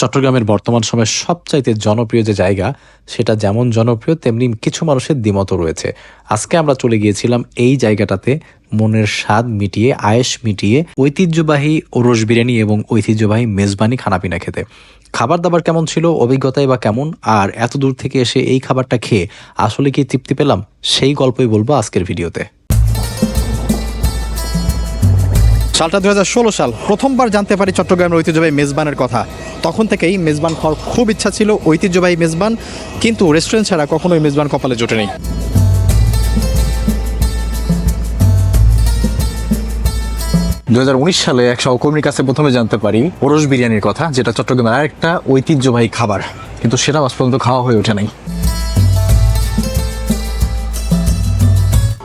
চট্টগ্রামের বর্তমান সময়ে সবচাইতে জনপ্রিয় যে জায়গা, সেটা যেমন জনপ্রিয়, তেমনি কিছু মানুষের দ্বিমতও রয়েছে। আজকে আমরা চলে গিয়েছিলাম এই জায়গাটাতে মনের স্বাদ মিটিয়ে, আয়েস মিটিয়ে ঐতিহ্যবাহী ওরস বিরিয়ানি এবং ঐতিহ্যবাহী মেজবানি খানাপিনা খেতে। খাবার দাবার কেমন ছিল অভিজ্ঞতাই বা কেমন, আর এত দূর থেকে এসে এই খাবারটা খেয়ে আসলে কি তৃপ্তি পেলাম, সেই গল্পই বলব আজকের ভিডিওতে। সালটা দু সাল, প্রথমবার জানতে পারি চট্টগ্রামের ঐতিহ্যবাহী মেজবানের কথা। তখন থেকেই মেজবান খাওয়ার খুব ইচ্ছা ছিল ঐতিহ্যবাহী মেজবান, কিন্তু রেস্টুরেন্ট ছাড়া কখনোই মেজবান কপালে জোটে নেই। দুই হাজার উনিশ সালে এক সহকর্মীর কাছে প্রথমে জানতে পারি ওরস বিরিয়ানির কথা, যেটা চট্টগ্রামের আরেকটা ঐতিহ্যবাহী খাবার। কিন্তু সেটা আজ পর্যন্ত খাওয়া হয়ে ওঠে নাই।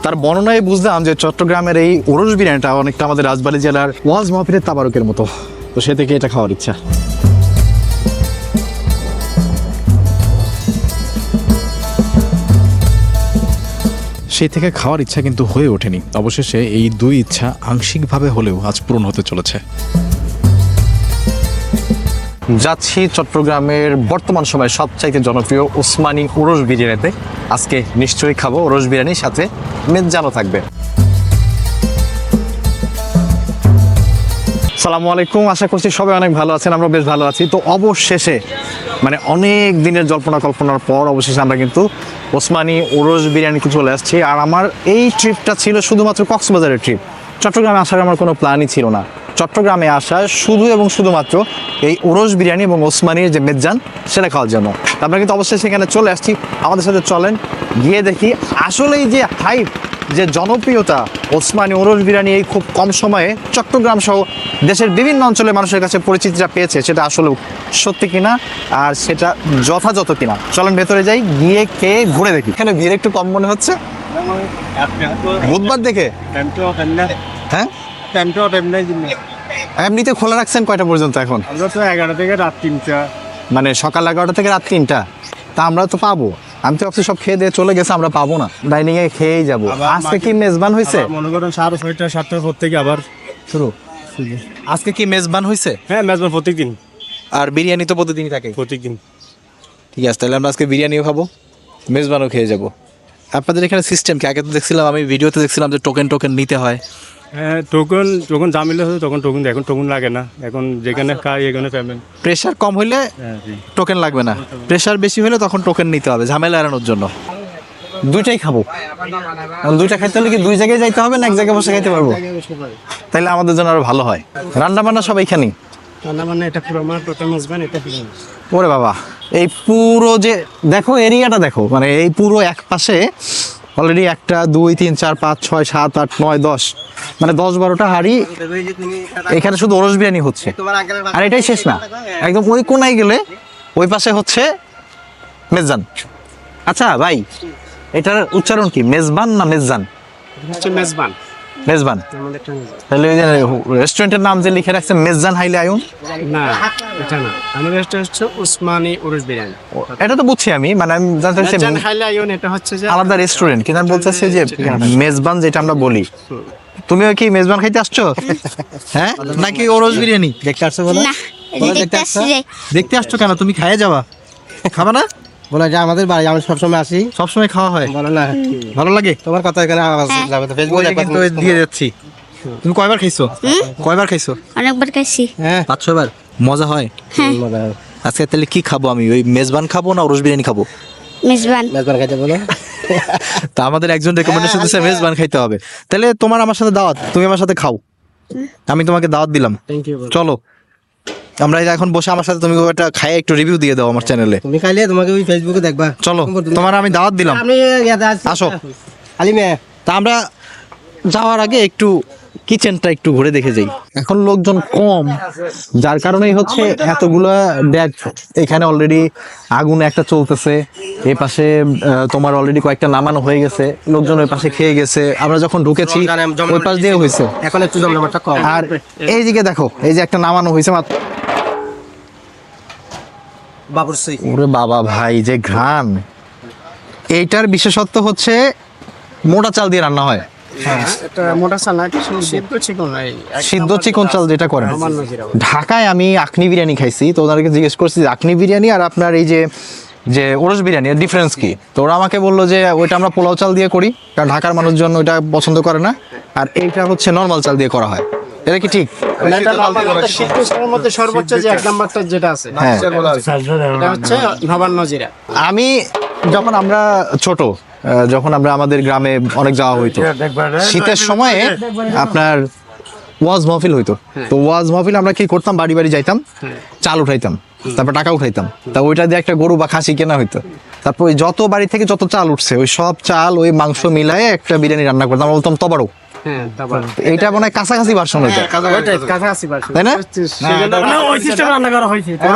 তার বর্ণনায় বুঝলাম যে চট্টগ্রামের এই ওরস বিরিয়ানিটা অনেকটা আমাদের রাজবাড়ী জেলার ওয়াজ মাহফিলের তাবারকের মতো। তো সে থেকে এটা খাওয়ার ইচ্ছা। সেই থেকে খাওয়ার ইচ্ছা কিন্তু হয়ে ওঠেনি। অবশেষে এই দুই ইচ্ছা আংশিকভাবে হলেও আজ পূরণ হতে চলেছে। যাচ্ছি চট্টগ্রামের বর্তমান সময়ে সবচাইতে জনপ্রিয় ওসমানী ওরস বিরিয়ানিতে। আজকে নিশ্চয়ই খাব ওরস বিরিয়ানির সাথে মেজ্জানও থাকবে। সালামু আলাইকুম, আশা করছি সবাই অনেক ভালো আছেন আমরা বেশ ভালো আছি। তো অবশেষে মানে অনেক দিনের জল্পনা কল্পনার পর অবশেষে আমরা কিন্তু ওসমানী ওরস বিরিয়ানিতে চলে আসছি। আর আমার এই ট্রিপটা ছিল শুধুমাত্র কক্সবাজারের ট্রিপ চট্টগ্রামে আসার আমার কোনো প্ল্যানই ছিল না। চট্টগ্রামে আসা শুধু এবং শুধুমাত্র এই ওরস বিরিয়ানি এবং ওসমানির যে মেজ্জান সেটা খাওয়ার জন্য। আমরা কিন্তু অবশ্যই সেখানে চলে আসছি। আমাদের সাথে চলেন গিয়ে দেখি আসলেই যে হাইপ যে জনপ্রিয়তা ওসমানী ওরস বিরিয়ানি এই খুব কম সময়ে চট্টগ্রাম সহ দেশের বিভিন্ন অঞ্চলের মানুষের কাছে পরিচিতিটা পেয়েছে সেটা আসলে সত্যি কিনা আর সেটা যথাযথ কিনা। চলেন ভেতরে যাই গিয়ে খেয়ে ঘুরে দেখি। এখানে ভিড় একটু কম মনে হচ্ছে। বুধবার দেখে? হ্যাঁ? এমনিতে খোলা রাখছেন কয়টা পর্যন্ত এখন? আমরা তো এগারো থেকে রাত তিনটা। মানে সকাল এগারোটা থেকে রাত তিনটা। তা আমরা তো পাবো। আমি তো সব খেয়ে দিয়ে চলে গেছে আমরা পাবো না। ডাইনিং এ খেয়েই যাব। আজকে কি মেজবান হয়েছে? মনে করেন সাড়ে ছয়টা সাতটার পর থেকে আবার শুরু। আজকে কি মেজবান হয়েছে? হ্যাঁ মেজবান প্রত্যেক দিন আর বিরিয়ানি তো প্রতিদিনই থাকে? প্রত্যেক দিন ঠিক আছে তাহলে আমরা আজকে বিরিয়ানিও খাব মেজবানও খেয়ে যাব। আপনাদের এখানে সিস্টেম কি? আগে তো দেখছিলাম আমি ভিডিওতে দেখছিলাম যে টোকেন টোকেন নিতে হয়। হ্যাঁ টোকন যখন জামিলে হতো তখন টোকন এখন টোকন লাগে না। এখন যেখানে খাই এখানে পেমেন্ট প্রেশার কম হলে হ্যাঁ টোকেন লাগবে না। প্রেশার বেশি হলে তখন টোকেন নিতে হবে ঝামেলা এড়ানোর জন্য। দুইটাই খাব। দুইটা খাইতে হলে কি দুই জায়গায় যাইতে হবে না এক জায়গায় বসে খাইতে পারব? তাহলে আমাদের জন্য আরও ভালো হয়। রান্না বান্না সব এইখানেই। রান্না মানে এটা পুরো আমার প্রথম মেজবান এটা ওরে বাবা এই পুরো যে দেখো এরিয়াটা দেখো। মানে এই পুরো এক পাশে অলরেডি একটা, দুই, তিন, চার, পাঁচ, ছয়, সাত, আট, নয়, দশ। মানে দশ, বারোটা হাড়ি এখানে শুধু ওরস বিরিয়ানি হচ্ছে। আর এটাই শেষ না। একদম ওই কোনায় গেলে ওই পাশে হচ্ছে মেজান আচ্ছা ভাই, এটার উচ্চারণ কি? মেজবান না মেজান মেজবান। মেজবান? তাহলে ওই যে রেস্টুরেন্টের নাম যে লিখে রাখছে মেজবান হাইলে আয়ুন? না এটা না। আমাদের এটা হচ্ছে উসমানী উরুস বিরিয়ানি। এটা তো বুঝছি আমি মানে আমি জানতে চাইছি মেজবান হাইলে আইন এটা হচ্ছে যে আলাদা রেস্টুরেন্ট কিন্তু আমি বলতেছি যে মেজবান যেটা আমরা বলি। তুমিও কি মেজবান খাইতে আসছো? হ্যাঁ? নাকি ওরস বিরিয়ানি? দেখতে আসছো বলো। না দেখতে আসছি যে দেখতে আসছো কেন? তুমি খাইয়ে যাবা। খাবা না? বলে যে আমাদের বাড়ি আমি সবসময় আসি। সবসময় খাওয়া হয়। বলো না ভালো লাগে? তোমার কথা এখানে আওয়াজ হ্যাঁ। যাবে তো ফেসবুকে কিন্তু দিয়ে যাচ্ছি। তুমি কয়বার খাইছো? কয়বার খাইছো? অনেকবার খাইছি। হ্যাঁ। মজা হয়? মজা হবে। আজকে তাহলে কি খাব আমি? ওই মেজবান খাব না ওরস বিরিয়ানি খাব? মেজবান। মেজবান খাইতে বলো। তা আমাদের একজন রেকমেন্ডেশন দিচ্ছে মেজবান খাইতে হবে। তাহলে তোমার আমার সাথে দাওয়াত। তুমি আমার সাথে খাও। আমি তোমাকে দাওয়াত দিলাম। থ্যাংক ইউ চলো। আমরা এখন বসে আমার সাথে তুমি একটা খাই একটু রিভিউ দিয়ে দাও আমার চ্যানেলে তুমি খাইলে তোমাকে ওই ফেসবুকে দেখবা। চলো তোমার আমি দাওয়াত দিলাম। আসো। আলিমে। তা আমরা যাওয়ার আগে একটু কিচেনটা একটু ঘুরে দেখে যাই। এখন লোকজন কম যার কারণেই হচ্ছে এতগুলা ড্যাগ এখানে অলরেডি আগুন একটা চলতেছে এই পাশে তোমার অলরেডি কয়েকটা নামানো হয়ে গেছে লোকজন ওই পাশে খেয়ে গেছে। আমরা যখন ঢুকেছি ওই পাশ দিয়ে হয়েছে। এখন একটু জমজমাটটা কম। আর এইদিকে দেখো এই যে একটা নামানো হয়েছে মাত্র। ওরে বাবা ভাই যে ঘ্রাণ। এইটার বিশেষত্ব হচ্ছে মোটা চাল দিয়ে রান্না হয়। সিদ্ধ চিকন চাল যেটা করেন। ঢাকায় আমি আখনি বিরিয়ানি খাইছি তো ওনাদেরকে জিজ্ঞেস করছি আখনি বিরিয়ানি আর আপনার এই যে যে ওরস বিরিয়ানি এর ডিফারেন্স কি? তো ওরা আমাকে বলল যে ওইটা আমরা পোলাও চাল দিয়ে করি কারণ ঢাকার মানুষজন ওইটা পছন্দ করে না। আর এইটা হচ্ছে নর্মাল চাল দিয়ে করা হয়। এটা কি ঠিক? মধ্যে সর্বোচ্চ যে এক নাম্বারটা যেটা আছে। হ্যাঁ। এটা হচ্ছে নবান্ন জিরা আমি যখন আমরা ছোট আহ, যখন আমরা আমাদের গ্রামে অনেক যাওয়া হইতো শীতের সময়ে আপনার ওয়াজ মাহফিল হইতো। তো ওয়াজ মাহফিল আমরা কি করতাম? বাড়ি বাড়ি যাইতাম চাল উঠাইতাম তারপর টাকা উঠাইতাম। তা ওইটা দিয়ে একটা গরু বা খাসি কেনা হইতো। তারপর ওই যত বাড়ি থেকে যত চাল উঠছে ওই সব চাল ওই মাংস মিলায়ে একটা বিরিয়ানি রান্না করতাম। আমরা বলতাম তবারও হ্যাঁ তারপর এইটা মনে হয় কাছাকাছি ভার্সন হইতো। কাছাকাছি version। তাই না? সেজন্য-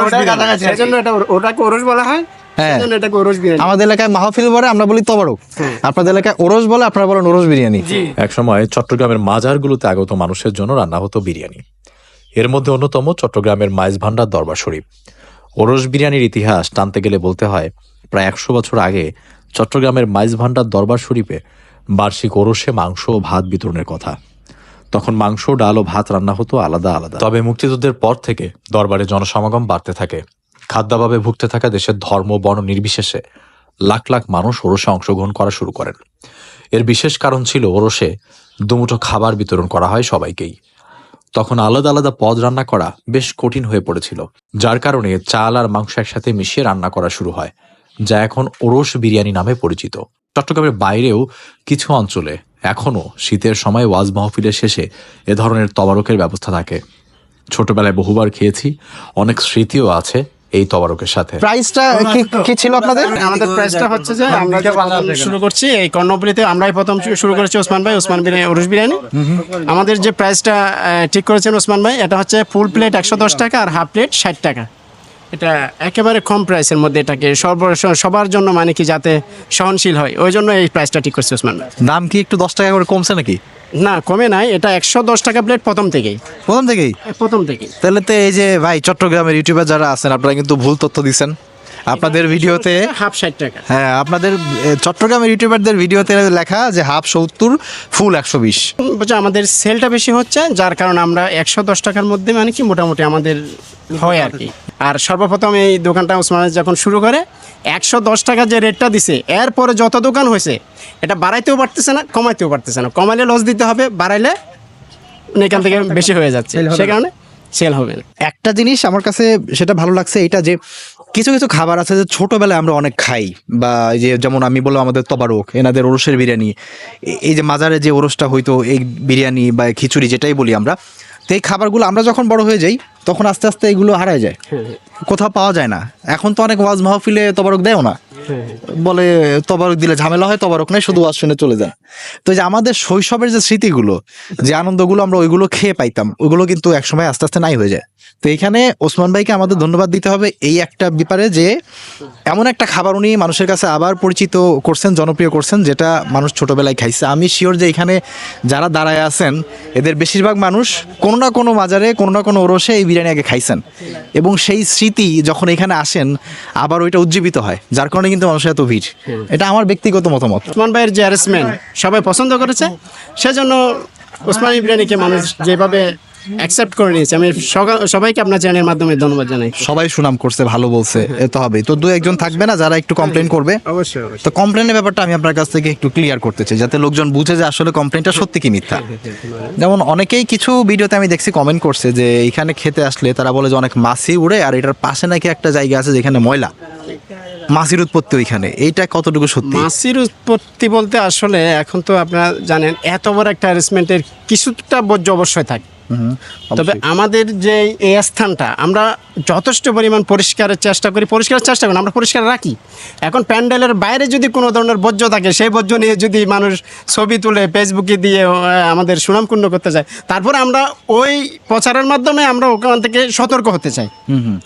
ওরস বিরিয়ানি। সেজন্য এটা ওটাকে ওরস বলা হয় হ্যাঁ। সেজন্য এটাকে ওরস বিরিয়ানি। আমাদের এলাকায় মাহফিল বলে আমরা বলি তবারক। আপনাদের এলাকায় ওরস বলে আপনারা বলেন ওরস বিরিয়ানি। একসময় চট্টগ্রামের মাজারগুলোতে আগত মানুষের জন্য রান্না হতো বিরিয়ানি। এর মধ্যে অন্যতম চট্টগ্রামের মাইজ ভান্ডার দরবার শরীফ। ওরস বিরিয়ানির ইতিহাস টানতে গেলে বলতে হয় প্রায় একশো বছর আগে চট্টগ্রামের মাইজ ভান্ডার দরবার শরীফে বার্ষিক ওরসে মাংস ও ভাত বিতরণের কথা। তখন মাংস, ডাল ও ভাত রান্না হতো আলাদা আলাদা। তবে মুক্তিযুদ্ধের পর থেকে দরবারে জনসমাগম বাড়তে থাকে। খাদ্যাভাবে ভুগতে থাকা দেশের ধর্ম বর্ণ নির্বিশেষে লাখ লাখ মানুষ ওরসে অংশগ্রহণ করা শুরু করেন। এর বিশেষ কারণ ছিল ওরসে দুমুঠো খাবার বিতরণ করা হয় সবাইকেই। তখন আলাদা আলাদা পদ রান্না করা বেশ কঠিন হয়ে পড়েছিল, যার কারণে চাল আর মাংস একসাথে মিশিয়ে রান্না করা শুরু হয়। যা এখন ওরস বিরিয়ানি নামে পরিচিত। চট্টগ্রামের বাইরেও কিছু অঞ্চলে এখনও শীতের সময় ওয়াজ মাহফিলের শেষে এ ধরনের তবারকের ব্যবস্থা থাকে। ছোটবেলায় বহুবার খেয়েছি অনেক স্মৃতিও আছে এই তবারকের সাথে। প্রাইসটা কি ছিল আপনাদের? আমাদের প্রাইসটা হচ্ছে যে আমরা শুরু করছি এই কর্ণপুলিতে আমরাই প্রথম শুরু করেছি ওসমান ভাই ওসমান বিরিয়ানি ওরস বিরিয়ানি। আমাদের যে প্রাইসটা ঠিক করেছেন ওসমান ভাই এটা হচ্ছে ফুল প্লেট একশো দশ টাকা আর হাফ প্লেট ষাট টাকা। এটা একেবারে কম প্রাইসের মধ্যে এটাকে সবার জন্য মানে কি যাতে সহনশীল হয়। ওই জন্য এই প্রাইসটা ঠিক করছে ওসমান দাম কি একটু দশ টাকা করে কমছে নাকি? না কমে নাই। এটা একশো দশ টাকা প্লেট প্রথম থেকেই। প্রথম থেকেই? প্রথম থেকেই। তাহলে তো এই যে ভাই চট্টগ্রামের ইউটিউবার যারা আছেন আপনারা কিন্তু ভুল তথ্য দিচ্ছেন আপনাদের ভিডিওতে হাফ ষাট টাকা। হ্যাঁ আপনাদের চট্টগ্রামের ইউটিউবারদের ভিডিওতে লেখা যে হাফ সত্তর ফুল একশো বিশ। আমাদের সেলটা বেশি হচ্ছে যার কারণে আমরা একশো দশ টাকার মধ্যে মানে কি মোটামুটি আমাদের হয় আর কি। আর সর্বপ্রথম এই দোকানটা ওসমান যখন শুরু করে একশো দশ টাকা যে রেটটা দিছে এরপরে যত দোকান হয়েছে এটা বাড়াইতেও পারতেছে না কমাইতেও পারতেছে না। কমাইলে লস দিতে হবে বাড়াইলে এখান থেকে বেশি হয়ে যাচ্ছে। সে কারণে সেল হবে না। একটা জিনিস আমার কাছে সেটা ভালো লাগছে এটা যে কিছু কিছু খাবার আছে যে ছোটবেলায় আমরা অনেক খাই বা এই যে যেমন আমি বললাম আমাদের তবারক এনাদের ওরসের বিরিয়ানি এই যে মাজারে যে ওরসটা হইতো এই বিরিয়ানি বা খিচুড়ি যেটাই বলি আমরা তো এই খাবারগুলো আমরা যখন বড় হয়ে যাই তখন আস্তে আস্তে এগুলো হারায় যায়। কোথাও পাওয়া যায় না। এখন তো অনেক ওয়াজ মাহফিলে তবারক দেয় না। বলে তবারক দিলে ঝামেলা হয় তবারক নেই শুধু ওয়াজ শুনে চলে যান তো যে আমাদের শৈশবের যে স্মৃতিগুলো, যে আনন্দগুলো আমরা ওইগুলো খেয়ে পাইতাম ওইগুলো কিন্তু একসময় আস্তে আস্তে নাই হয়ে যায়। তো এখানে ওসমান ভাইকে আমাদের ধন্যবাদ দিতে হবে এই একটা ব্যাপারে যে, এমন একটা খাবার উনি মানুষের কাছে আবার পরিচিত করছেন, জনপ্রিয় করছেন, যেটা মানুষ ছোটবেলায় খাইছে। আমি শিওর যে এখানে যারা দাঁড়ায় আছেন, এদের বেশিরভাগ মানুষ কোনো না কোনো মাজারে, কোনো না কোনো ওরসে এই বিরিয়ানি আগে খাইছেন। এবং সেই স্মৃতি যখন এখানে আসেন, আবার ওইটা উজ্জীবিত হয়, যার কারণে কিন্তু মানুষের এত ভিড়। এটা আমার ব্যক্তিগত মতামত। ওসমান ভাইয়ের যে অ্যারেঞ্জমেন্ট সবাই পছন্দ করেছে। সেজন্য ওসমানী বিরিয়ানিকে মানুষ যেভাবে অ্যাকসেপ্ট করে নিয়েছে আমি সবাইকে আপনার চ্যানেলের মাধ্যমে ধন্যবাদ জানাই। সবাই সুনাম করছে ভালো বলছে এ তো হবে তো দু একজন থাকবে না যারা একটু কমপ্লেন করবে? অবশ্যই অবশ্যই। তো কমপ্লেনের ব্যাপারটা আমি আপনার কাছ থেকে একটু ক্লিয়ার করতে চাই যাতে লোকজন বুঝে যে আসলে কমপ্লেনটা সত্যি কি মিথ্যা। যেমন অনেকেই কিছু ভিডিওতে আমি দেখছি কমেন্ট করছে যে এখানে খেতে আসলে তারা বলে যে অনেক মাছি উড়ে আর এটার পাশে নাকি একটা জায়গা আছে যেখানে ময়লা। মাছির উৎপত্তি ওইখানে এইটা কতটুকু সত্যি? মাছির উৎপত্তি বলতে আসলে এখন তো আপনারা জানেন এত বড় একটা অ্যারেঞ্জমেন্টের কিছুটা বর্জ্য অবশ্যই থাকে। তবে আমাদের যে এই স্থানটা আমরা যথেষ্ট পরিমাণ পরিষ্কারের চেষ্টা করি পরিষ্কারের চেষ্টা করি আমরা পরিষ্কার রাখি। এখন প্যান্ডেলের বাইরে যদি কোনো ধরনের বর্জ্য থাকে সেই বর্জ্য নিয়ে যদি মানুষ ছবি তুলে ফেসবুকে দিয়ে আমাদের সুনামকুণ্ড করতে চায় তারপরে আমরা ওই প্রচারের মাধ্যমে আমরা ওখান থেকে সতর্ক হতে চাই।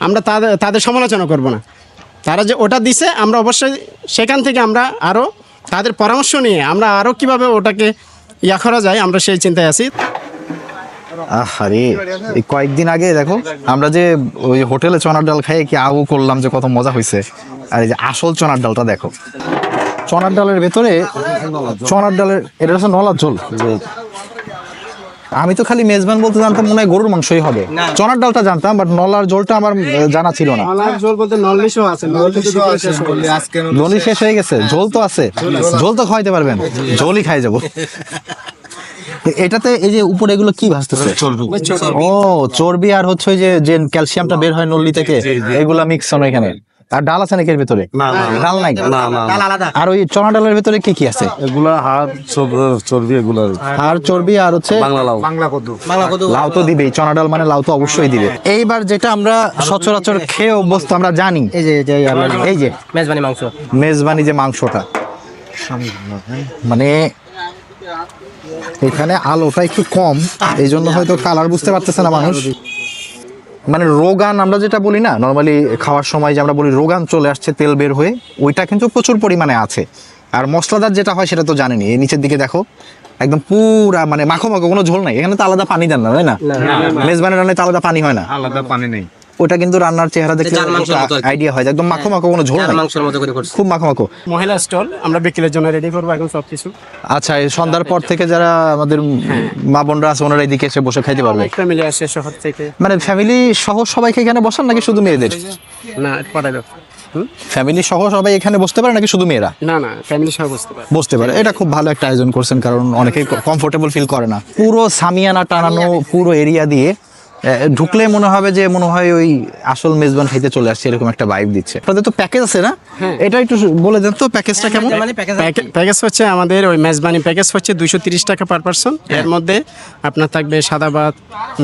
আমরা তাদের তাদের সমালোচনা করব না। তারা যে ওটা দিছে, আমরা অবশ্যই সেখান থেকে আমরা আরও তাদের পরামর্শ নিয়ে আমরা আরও কীভাবে ওটাকে ইয়া করা যায়, আমরা সেই চিন্তায় আছি। এই কয়েকদিন আগে দেখো, আমরা যে ওই হোটেলে চনার ডাল খাই কি আউ করলাম যে কত মজা হয়েছে আর এই যে আসল চনার ডালটা দেখো। চনার ডালের ভেতরে, চনার ডালের, এটা হচ্ছে নলার ঝোল। আমি তো খালি মেজবান বলতে জানতাম মনে হয় গরুর মাংসই হবে। চনার ডালটা জানতাম বাট নলার ঝোলটা আমার জানা ছিল না। নলার ঝোল বলতে নল্লিশও আছে ঝোলই শেষ হয়ে গেছে ঝোল তো আছে। ঝোল তো খাইতে পারবেন ঝোলই খাই যাব। এটাতে এই যে উপরে এগুলো কি ভাসতেছে ও চর্বি আর হচ্ছে ওই যে যে ক্যালসিয়ামটা বের হয় নল্লি থেকে এগুলা মিক্স হলো এখানে। আর ডাল আছে নাকি এর ভিতরে? ডাল নাই? আর ওই চনা ডালের ভিতরে কি কি আছে? এগুলা হাত চর্বি এগুলা। আর চর্বি আর হচ্ছে বাংলা লাউ। বাংলা কদু। লাউ তো দিবেই চনা ডাল মানে লাউ তো অবশ্যই দিবে। এইবার যেটা আমরা সচরাচর খেয়ে অভ্যস্ত আমরা জানি। এই যে এই যে এই যে মেজবানি মাংস। মেজবানি যে মাংসটা। মানে এখানে আলোটা একটু কম এই জন্য হয়তো কালার বুঝতে পারতেছে না মানুষ। মানে রোগান আমরা যেটা বলি না নর্মালি খাওয়ার সময় যে আমরা বলি রোগান চলে আসছে তেল বের হয়ে ওইটা কিন্তু প্রচুর পরিমাণে আছে। আর মশলাদার যেটা হয় সেটা তো জানেনি এই নিচের দিকে দেখো একদম পুরা মানে মাখো মাখো কোনো ঝোল নাই এখানে তো আলাদা পানি দেন না তাই না? মেজবানের রান্নায় তো আলাদা পানি হয় না। আলাদা পানি নেই। ওটা কিন্তু রান্নার চেহারা দেখলে কি। আইডিয়া হয় একদম মাখো মাখো কোনো ঝোল নাই। মাংসের মতো করে করছে। খুব মাখো মাখো। মহিলা স্টল আমরা বিকেলের জন্য রেডি করব এখন সবকিছু। আচ্ছা এই সন্ধ্যার পর থেকে যারা আমাদের মা বোনরা আছে ওনারা এদিকে এসে বসে খাইতে পারবে। একটা মিলে আসে শহর থেকে। মানে ফ্যামিলি সহ সবাইকে এখানে বসান নাকি শুধু মেয়েদের? না দাও। ফ্যামিলি সহ সবাই এখানে বসতে পারে নাকি শুধু মেয়েরা? না না ফ্যামিলি সহ বুঝতে পারে। বসতে পারে। এটা খুব ভালো একটা আয়োজন করছেন কারণ অনেকেই কমফোর্টেবল ফিল করে না। পুরো সামিয়ানা টানানো পুরো এরিয়া দিয়ে ঢুকলে মনে হবে যে মনে হয় ওই আসল মেজবান খাইতে চলে আসছে এরকম একটা ভাইব দিচ্ছে। আপনাদের তো প্যাকেজ আছে না? এটা একটু বলে দেন তো প্যাকেজটা কেমন? মানে প্যাকেজ প্যাকেজ হচ্ছে আমাদের ওই মেজবানি প্যাকেজ হচ্ছে দুইশো তিরিশ টাকা পার পার্সন এর মধ্যে আপনার থাকবে সাদা ভাত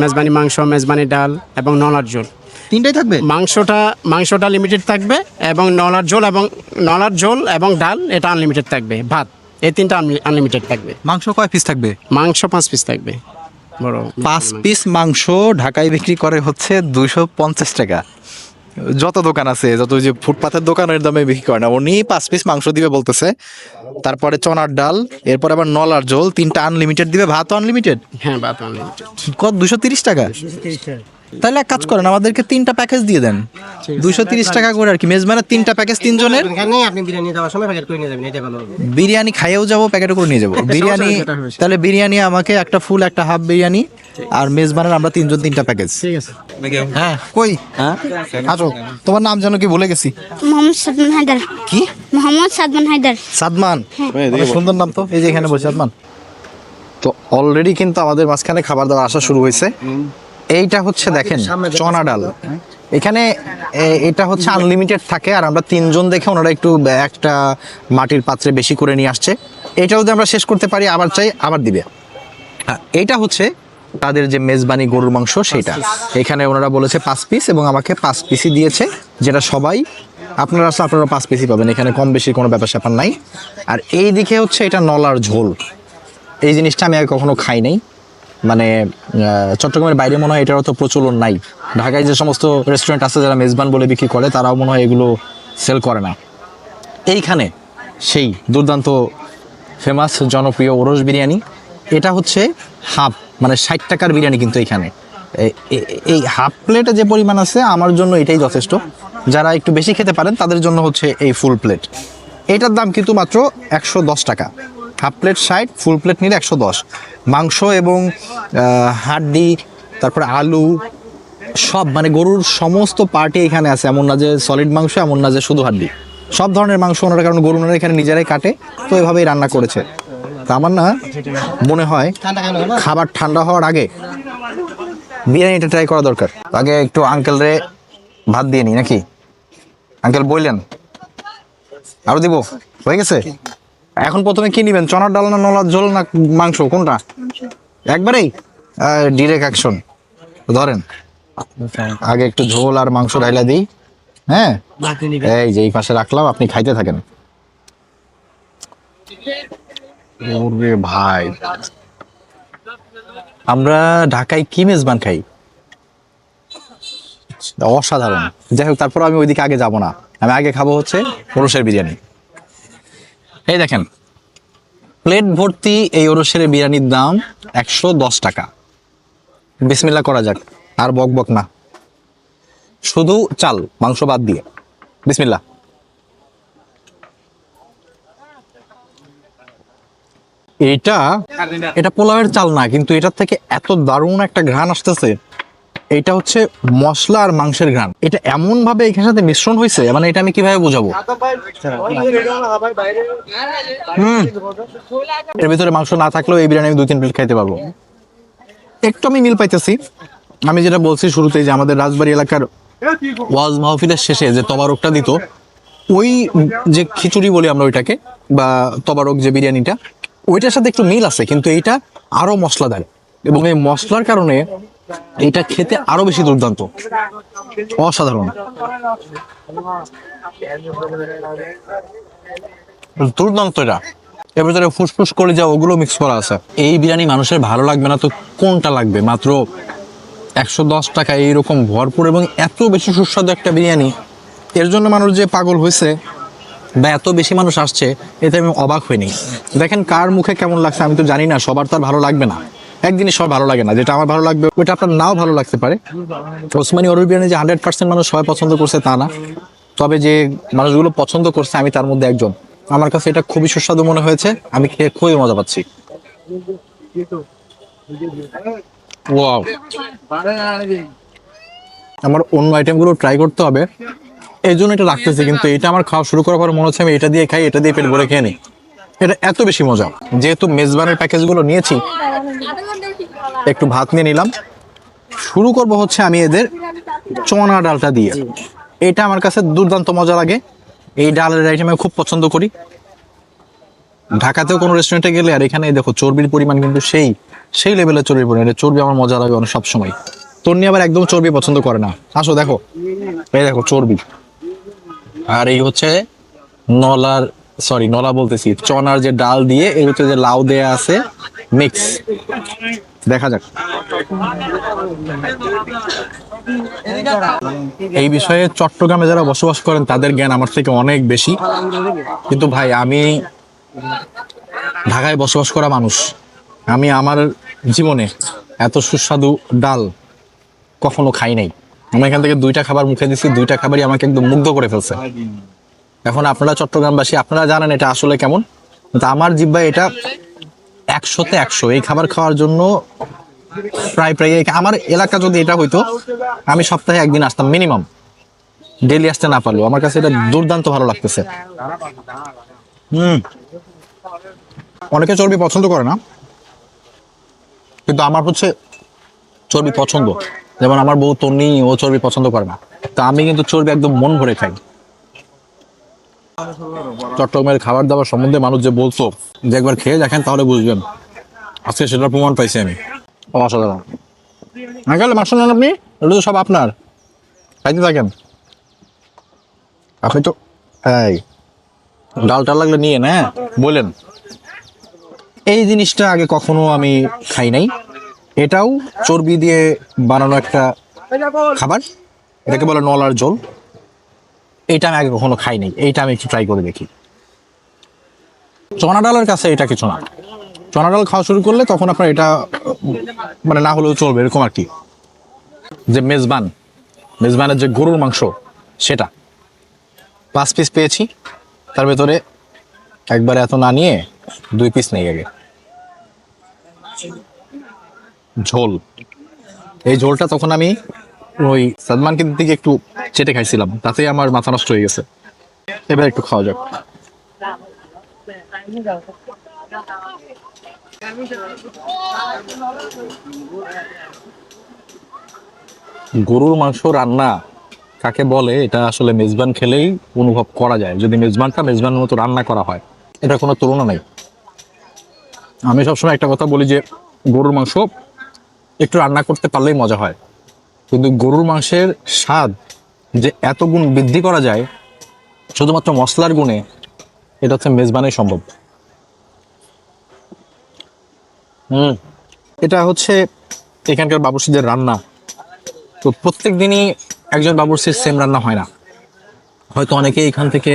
মেজবানি মাংস মেজবানি ডাল এবং নলার ঝোল। তিনটাই থাকবে? মাংসটা মাংসটা লিমিটেড থাকবে এবং নলার ঝোল এবং নলার ঝোল এবং ডাল এটা আনলিমিটেড থাকবে। ভাত এই তিনটা আনলিমিটেড থাকবে। মাংস কয় পিস থাকবে? মাংস পাঁচ পিস থাকবে। পাঁচ পিস মাংস ঢাকায় বিক্রি করে হচ্ছে দুশো পঞ্চাশ টাকা। যত দোকান আছে যত ওই যে ফুটপাথের দোকানের দামে বিক্রি করে না উনি পাঁচ পিস মাংস দিবে বলতেছে। তারপরে চনার ডাল এরপর আবার নলার ঝোল তিনটা আনলিমিটেড দিবে ভাত আনলিমিটেড হ্যাঁ ভাত আনলিমিটেড কত? দুশো তিরিশ টাকা। তাহলে এক কাজ করেন আমাদেরকে তিনটা প্যাকেজ দিয়ে দেন। দুশো তিরিশ টাকা করে আর কি। মেজবানের তিনটা প্যাকেজ তিনজনের। আপনি বিরিয়ানি যাওয়ার সময় প্যাকেট করে নিয়ে যাবেন এটা ভালো বিরিয়ানি খাইয়েও যাব প্যাকেট করে নিয়ে যাব। বিরিয়ানি তাহলে বিরিয়ানি আমাকে একটা ফুল একটা হাফ বিরিয়ানি আর মেজবানের আমরা তিনজন তিনটা প্যাকেজ ঠিক আছে। হ্যাঁ কই? হ্যাঁ? আসো। তোমার নাম যেন কি ভুলে গেছি? মোহাম্মদ সাদমান হায়দার। কি? মোহাম্মদ সাদমান হায়দার। সাদমান? সুন্দর নাম তো। এই যে এখানে বসে সাদমান। তো অলরেডি কিন্তু আমাদের মাঝখানে খাবার দাবার আসা শুরু হয়েছে। এইটা হচ্ছে দেখেন চনা ডাল। এখানে এটা হচ্ছে আনলিমিটেড থাকে আর আমরা তিনজন দেখে ওনারা একটু একটা মাটির পাত্রে বেশি করে নিয়ে আসছে। এটা যদি আমরা শেষ করতে পারি আবার চাই আবার দিবে। এইটা হচ্ছে তাদের যে মেজবানি গরুর মাংস সেটা। এখানে ওনারা বলেছে পাঁচ পিস এবং আমাকে পাঁচ পিসই দিয়েছে যেটা সবাই আপনারা আসলে আপনারা পাঁচ পিসই পাবেন। এখানে কম বেশি কোনো ব্যাপার স্যাপার নাই। আর এই দিকে হচ্ছে এটা নলার ঝোল। এই জিনিসটা আমি আগে কখনো খাই নাই। মানে চট্টগ্রামের বাইরে মনে হয় এটারও তো প্রচলন নাই। ঢাকায় যে সমস্ত রেস্টুরেন্ট আছে যারা মেজবান বলে বিক্রি করে, তারাও মনে হয় এগুলো সেল করে না। এইখানে সেই দুর্দান্ত ফেমাস জনপ্রিয় ওরস বিরিয়ানি, এটা হচ্ছে হাফ মানে ষাট টাকার বিরিয়ানি কিন্তু এখানে। এই হাফ প্লেটে যে পরিমাণ আছে, আমার জন্য এটাই যথেষ্ট। যারা একটু বেশি খেতে পারেন, তাদের জন্য হচ্ছে এই ফুল প্লেট এটার দাম কিন্তু মাত্র একশো দশ টাকা। হাফ প্লেট ষাট, ফুল প্লেট নিলে একশো দশ। মাংস এবং হাড্ডি, তারপরে আলু, সব মানে গরুর সমস্ত পার্টি এখানে আছে। এমন না যে সলিড মাংস, এমন না যে শুধু হাড্ডি। সব ধরনের মাংস ওনারা, কারণ গরু ওনারা এখানে নিজেরাই কাটে, তো এভাবেই রান্না করেছে। তা আমার না মনে হয় খাবার ঠান্ডা হওয়ার আগে বিরিয়ানিটা ট্রাই করা দরকার। আগে একটু আঙ্কেল রে ভাত দিয়ে নি, নাকি? আঙ্কেল বললেন, আরও দিব, হয়ে গেছে? এখন প্রথমে কি নিবেন? চনার ডাল না নলার ঝোল না মাংস? কোনটা? একবারেই? ডিরেক্ট অ্যাকশন ধরেন, আগে একটু ঝোল আর মাংস ঢাইলা দিই হ্যাঁ? এই যে এই পাশে রাখলাম, আপনি খাইতে থাকেন। ভাই। আমরা ঢাকায় কি মেজবান খাই? অসাধারণ। যাই হোক, তারপর আমি ওইদিকে আগে যাব না। আমি আগে খাব হচ্ছে পুরুষের বিরিয়ানি। এই দেখেন প্লেট ভর্তি এই ওরসের বিরিয়ানির দাম একশো দশ টাকা। বিসমিল্লা করা যাক আর বক বক না। শুধু চাল মাংস বাদ দিয়ে। বিসমিল্লা এটা এটা পোলাওয়ের চাল না কিন্তু এটার থেকে এত দারুণ একটা ঘ্রাণ আসতেছে। এটা হচ্ছে মশলা আর মাংসের ঘ্রাণ। এটা এমন ভাবে এখানে সাথে মিশ্রণ হয়েছে মানে এটা আমি কীভাবে বোঝাবো? এর ভিতরে মাংস না থাকলেও এই বিরিয়ানি আমি দুই তিন প্লেট খাইতে পারব। একটু আমি মিল পাইতেছি। আমি যেটা বলছি শুরুতেই যে আমাদের রাজবাড়ি এলাকার ওয়াজ মাহফিলের শেষে যে তবারকটা দিত, ওই যে খিচুড়ি বলি আমরা ওইটাকে, বা তবারক যে বিরিয়ানিটা, ওইটার সাথে একটু মিল আছে, কিন্তু এইটা আরও মশলাদার। এবং এই মশলার কারণে এটা খেতে আরও বেশি দুর্দান্ত। অসাধারণ। দুর্দান্ত এটা। এর ভিতরে ফুসফুস করে যা ওগুলো মিক্স করা আছে। এই বিরিয়ানি মানুষের ভালো লাগবে না তো কোনটা লাগবে? মাত্র একশো দশ টাকা এইরকম ভরপুর এবং এত বেশি সুস্বাদু একটা বিরিয়ানি। এর জন্য মানুষ যে পাগল হয়েছে বা এত বেশি মানুষ আসছে, এতে আমি অবাক হইনি। দেখেন কার মুখে কেমন লাগছে আমি তো জানি না, সবার তার ভালো লাগবে না। একদিনই সবার ভালো লাগে না, যেটা আমার ভালো লাগবে, ওইটা আপনার নাও ভালো লাগতে পারে। ওসমানী অরুল বিরিয়ানি যে হান্ড্রেড পার্সেন্ট মানুষ সবাই পছন্দ করছে তা না। তবে যে মানুষগুলো পছন্দ করছে, আমি তার মধ্যে একজন। আমার কাছে এটা খুবই সুস্বাদু মনে হয়েছে, আমি খেয়ে খুবই মজা পাচ্ছি। আমার অন্য আইটেমগুলো ট্রাই করতে হবে। এই জন্য এটা রাখতেছি, কিন্তু এটা আমার খাওয়া শুরু করার পর মনে হচ্ছে আমি এটা দিয়ে খাই, এটা দিয়ে পেট ভরে খেয়ে নিই। এটা এত বেশি মজা। যেহেতু মেজবানের প্যাকেজগুলো নিয়েছি একটু ভাত নিয়ে নিলাম। শুরু করব হচ্ছে আমি এদের চনা ডালটা দিয়ে। এটা আমার কাছে দুর্দান্ত মজা লাগে। এই ডালের আইটেম আমি খুব পছন্দ করি। ঢাকাতেও কোনো রেস্টুরেন্টে গেলে আর এখানে দেখো চর্বির পরিমাণ কিন্তু সেই সেই লেভেলের চর্বির পরিমাণ। এটা চর্বি আমার মজা লাগে অনেক সবসময়। তন্নি আবার একদম চর্বি পছন্দ করে না। আসো দেখো। এই দেখো চর্বি। আর এই হচ্ছে নলার সরি নলা বলতেছি। চনার যে ডাল দিয়ে, এর হচ্ছে যে লাউ দেয়া আছে মিক্স দেখা যাক। এই বিষয়ে চট্টগ্রামে যারা বসবাস করেন, তাদের জ্ঞান আমার থেকে অনেক বেশি। কিন্তু ভাই, আমি ঢাকায় বসবাস করা মানুষ। আমি আমার জীবনে এত সুস্বাদু ডাল কখনো খাই নাই। আমি এখান থেকে দুইটা খাবার মুখে দিচ্ছি দুইটা খাবারই আমাকে একদম মুগ্ধ করে ফেলছে। এখন আপনারা চট্টগ্রামবাসী, আপনারা জানেন এটা আসলে কেমন? আমার জিব্বায় এটা একশোতে একশো। এই খাবার খাওয়ার জন্য প্রায় প্রায় আমার এলাকা যদি এটা হইতো, আমি সপ্তাহে একদিন আসতাম, মিনিমাম। ডেলি আসতে না পারলেও। আমার কাছে এটা দুর্দান্ত ভালো লাগতেছে। হুম। অনেকে চর্বি পছন্দ করে না, কিন্তু আমার হচ্ছে চর্বি পছন্দ। যেমন আমার বউ তন্নি, ও চর্বি পছন্দ করে না। তো আমি কিন্তু চর্বি একদম মন ভরে খাই। চট্টগ্রামের খাবার দাবার সম্বন্ধে মানুষ যে বলতো যে একবার খেয়ে দেখেন তাহলে বুঝবেন। আজকে সেটার প্রমাণ পাইছি আমি। অসাধারণ আঙ্কেল মাংস নেন আপনি? এটা তো সব আপনার। খাইতে থাকেন। আপনি তো এই। ডাল টাল লাগলে নিয়ে না বলেন। এই জিনিসটা আগে কখনো আমি খাই নাই। এটাও চর্বি দিয়ে বানানো একটা খাবার। এটাকে বলে নলার জল। এইটা আমি আগে কখনো খাই নাই। এইটা আমি একটু ট্রাই করে দেখি। চনা ডালের কাছে এটা কিছু না। চনা ডাল খাওয়া শুরু করলে তখন আপনার এটা মানে না হলেও চলবে, এরকম আর কি। যে মেজবান, মেজবানের যে গরুর মাংস, সেটা। পাঁচ পিস পেয়েছি। তার ভেতরে একবারে এত না নিয়ে দুই পিস নেই আগে। ঝোল। এই ঝোলটা তখন আমি ওই সালমানকে দিকে একটু চেটে খাইছিলাম, তাতেই আমার মাথা নষ্ট হয়ে গেছে। এবার একটু খাওয়া যাক। গরুর মাংস রান্না কাকে বলে, এটা আসলে মেজবান খেলেই অনুভব করা যায়। যদি মেজবানটা মেজবানের মতো রান্না করা হয় এটা কোনো তুলনা নেই। আমি সবসময় একটা কথা বলি যে, গরুর মাংস একটু রান্না করতে পারলেই মজা হয়। কিন্তু গরুর মাংসের স্বাদ যে এত গুণ বৃদ্ধি করা যায়, শুধুমাত্র মশলার গুণে, এটা হচ্ছে মেজবানেই সম্ভব। হুম, এটা হচ্ছে এখানকার বাবুর্চিদের রান্না। তো প্রত্যেক দিনই একজন বাবুর্চির সেম রান্না হয় না। হয়তো অনেকে এখান থেকে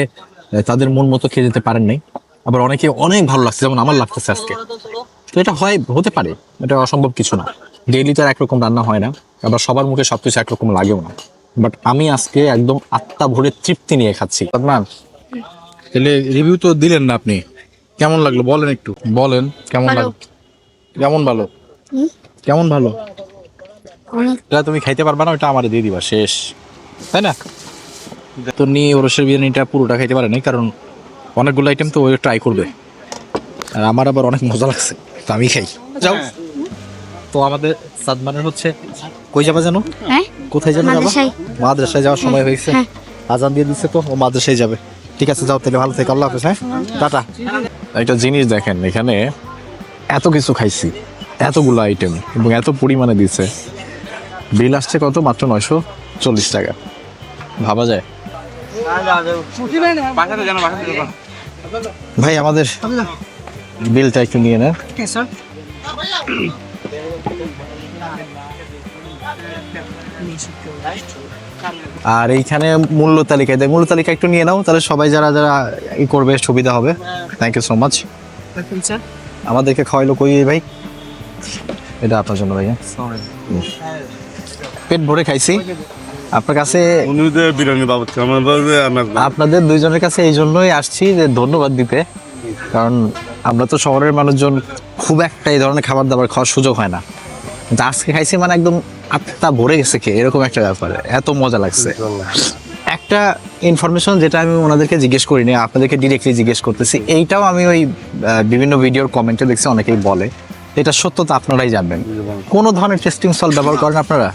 তাদের মন মতো খেয়ে যেতে পারেন নাই। আবার অনেকে অনেক ভালো লাগছে, যেমন আমার লাগতেছে আজকে। তো এটা হয়, হতে পারে, এটা অসম্ভব কিছু না। ডেইলি তো আর একরকম রান্না হয় না আবার সবার মুখে সব সবকিছু একরকম লাগেও না। বাট আমি আজকে একদম আত্মা ভরে তৃপ্তি নিয়ে খাচ্ছি। না তাহলে রিভিউ তো দিলেন না আপনি। কেমন লাগল? বলেন একটু। বলেন কেমন লাগল? কেমন ভালো? কেমন ভালো? এটা তুমি খাইতে পারবা না ওটা আমারে দিয়ে দিবা শেষ। তাই না? তো নিয়ে ওরসের বিরিয়ানিটা পুরোটা খাইতে পারে নাই কারণ অনেকগুলো আইটেম তো ওই ট্রাই করবে। আর আমার আবার অনেক মজা লাগছে তো আমি খাই। যাও। তো আমাদের সাদমানের হচ্ছে কই যাবা জানো? হ্যাঁ? কোথায় যাবে যাবা? মাদ্রাসায়। মাদ্রাসায় যাওয়ার সময় হয়েছে। হ্যাঁ। আজান দিয়ে দিচ্ছে তো ও মাদ্রাসায় যাবে। ঠিক আছে যাও তাহলে ভালো থেকে আল্লাহ হাফেজ হ্যাঁ? টাটা। একটা জিনিস দেখেন এখানে এত কিছু খাইছি এতগুলো আইটেম এবং এত পরিমাণে দিচ্ছে বিল আসছে কত? মাত্র নয়শো চল্লিশ টাকা। ভাবা যায়? ভাই আমাদের বিলটা একটু নিয়ে নেন। আর এইখানে মূল্য তালিকা দেয় মূল্য তালিকা একটু নিয়ে নাও তাহলে সবাই যারা যারা ই করবে সুবিধা হবে। থ্যাংক ইউ সো মাচ আমাদেরকে খাওয়াইলো কই ভাই? এটা আপনার জন্য ভাইয়া। পেট ভরে খাইছি। আপনার কাছে আপনাদের দুইজনের কাছে এই জন্যই আসছি যে ধন্যবাদ দিতে। কারণ আমরা তো শহরের মানুষজন খুব একটা এই ধরনের খাবার দাবার খাওয়ার সুযোগ হয় না। কিন্তু আজকে খাইছি মানে একদম আত্মা ভরে গেছে খেয়ে এরকম একটা ব্যাপার। এত মজা লাগছে। একটা ইনফরমেশন যেটা আমি ওনাদেরকে জিজ্ঞেস করিনি আপনাদেরকে ডিরেক্টলি জিজ্ঞেস করতেছি এইটাও আমি ওই বিভিন্ন ভিডিওর কমেন্টে দেখছি অনেকেই বলে। এটা সত্যতা আপনারাই জানবেন। কোন ধরনের টেস্টিং সল্ট ব্যবহার করেন আপনারা?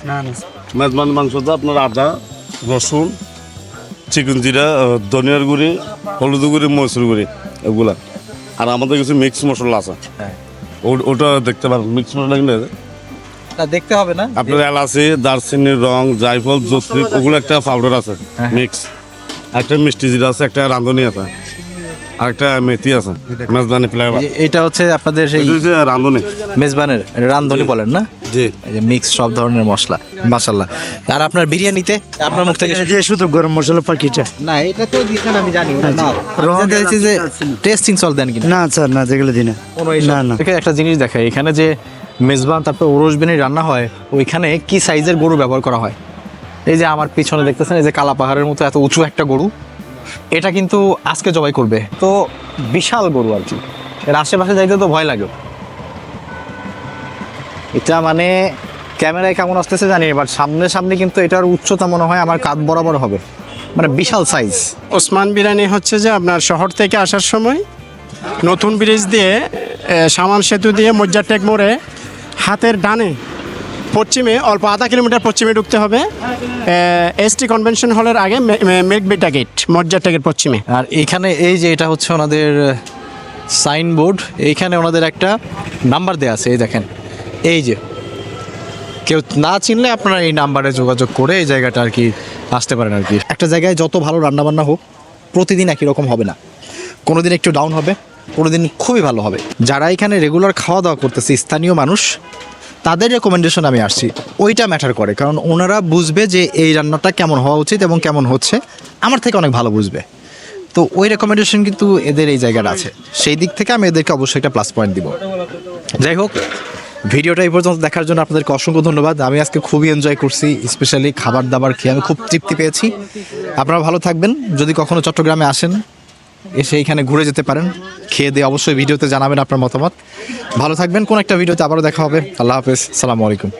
মেজবান মাংস তো আপনার আদা রসুন চিকেন জিরা ধনিয়ার গুঁড়ি হলুদ গুঁড়ি মসুর গুঁড়ি এগুলা। আর আমাদের কিছু মিক্স মশলা আছে। ও- ওটা দেখতে পারেন। মিক্স মশলা কিনলে দেখতে হবে না? আপনার এলাচি দারচিনির রং জায়ফল জত্রি ওগুলো একটা পাউডার আছে মিক্স একটা মিষ্টি জিরা আছে একটা রাঁধুনি আছে আর একটা মেথি আছে মেজবানি ফ্লেভার এটা হচ্ছে আপনাদের সেই রাঁধুনি। মেজবানের রান্ধনি বলেন না? জি। যে মিক্স সব ধরনের মশলা মাশাল্লাহ আর আপনার বিরিয়ানিতে আপনার মুখ থেকে যে শুধু গরম মশলা পাখিটা না এটা তো দিয়েছেন আমি জানি না আমি জানতে যে টেস্টিং সল দেন কিনা। না স্যার না যেগুলো দিনে না। না একটা জিনিস দেখাই এখানে যে মেজবান, তারপর ওরস বিরিয়ানি রান্না হয়, ওইখানে কি সাইজের গরু ব্যবহার করা হয়? এই যে আমার পিছনে দেখতেছেন, এই যে কালা পাহাড়ের মতো এত উঁচু একটা গরু, এটা কিন্তু আজকে জবাই করবে। তো বিশাল গরু আর কি। এর আশেপাশে যাইতে তো ভয় লাগে। এটা মানে ক্যামেরায় কেমন আসতেছে জানি এবার সামনে সামনে কিন্তু এটার উচ্চতা মনে হয় আমার কাঁধ বরাবর হবে। মানে বিশাল সাইজ ওসমান বিরিয়ানি হচ্ছে যে আপনার শহর থেকে আসার সময় নতুন ব্রিজ দিয়ে সামান সেতু দিয়ে মজ্জারটেক মোড়ে হাতের ডানে। পশ্চিমে, অল্প আধা কিলোমিটার পশ্চিমে ঢুকতে হবে। এসটি কনভেনশন হলের আগে মিল্ক বেটা গেট মজ্জারটেকের পশ্চিমে। আর এখানে এই যে এটা হচ্ছে ওনাদের সাইনবোর্ড এইখানে ওনাদের একটা নাম্বার দেওয়া আছে, এই দেখেন। এই যে, কেউ না চিনলে আপনারা এই নাম্বারে যোগাযোগ করে এই জায়গাটা আর কি আসতে পারেন আর কি। একটা জায়গায় যত ভালো রান্নাবান্না হোক, প্রতিদিন একই রকম হবে না। কোনো দিন একটু ডাউন হবে। কোনো দিন খুবই ভালো হবে। যারা এখানে রেগুলার খাওয়া দাওয়া করতেছে, স্থানীয় মানুষ, তাদের রেকমেন্ডেশন আমি আসছি। ওইটা ম্যাটার করে, কারণ ওনারা বুঝবে যে এই রান্নাটা কেমন হওয়া উচিত এবং কেমন হচ্ছে। আমার থেকে অনেক ভালো বুঝবে। তো ওই রেকমেন্ডেশন কিন্তু এদের এই জায়গাটা আছে। সেই দিক থেকে আমি এদেরকে অবশ্যই একটা প্লাস পয়েন্ট দিব। যাই হোক, ভিডিওটা এই পর্যন্ত দেখার জন্য আপনাদেরকে অসংখ্য ধন্যবাদ। আমি আজকে খুবই এনজয় করছি স্পেশালি খাবার দাবার খেয়ে আমি খুব তৃপ্তি পেয়েছি। আপনারা ভালো থাকবেন। যদি কখনো চট্টগ্রামে আসেন এসে এখানে ঘুরে যেতে পারেন। খেয়ে দিয়ে অবশ্যই ভিডিওতে জানাবেন আপনার মতামত। ভালো থাকবেন, কোন একটা ভিডিওতে আবারও দেখা হবে। আল্লাহ হাফেজ, সালামু আলাইকুম।